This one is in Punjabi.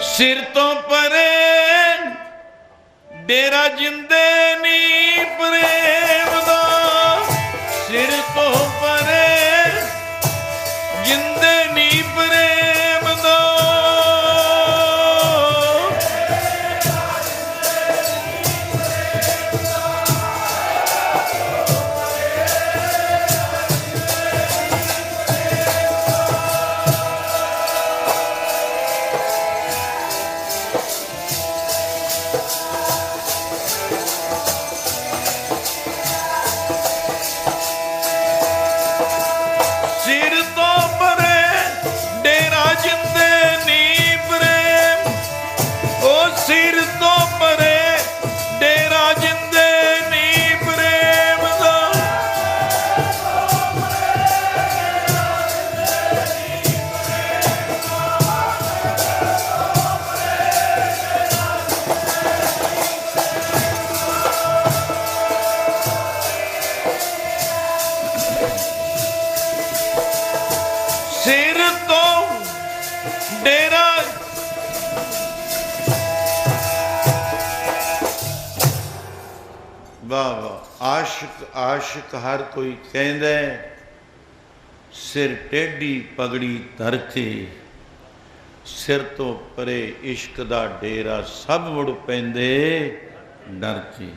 ਸਿਰ ਤੋਂ ਪਰੇ ਡੇਰਾ ਜਿੰਦੇ ਨੀ ਪ੍ਰੇਮ ਸਿਰ ਡੇਰਾ। ਵਾਹ ਵਾਹ। ਆਸ਼ਿਕ ਆਸ਼ਿਕ ਹਰ ਕੋਈ ਕਹਿੰਦਾ ਸਿਰ ਟੇਢੀ ਪਗੜੀ ਧਰ ਸਿਰ ਤੋਂ ਪਰੇ ਇਸ਼ਕ ਦਾ ਡੇਰਾ ਸਭ ਮੁੜ ਪੈਂਦੇ, ਡਰ ਕੇ।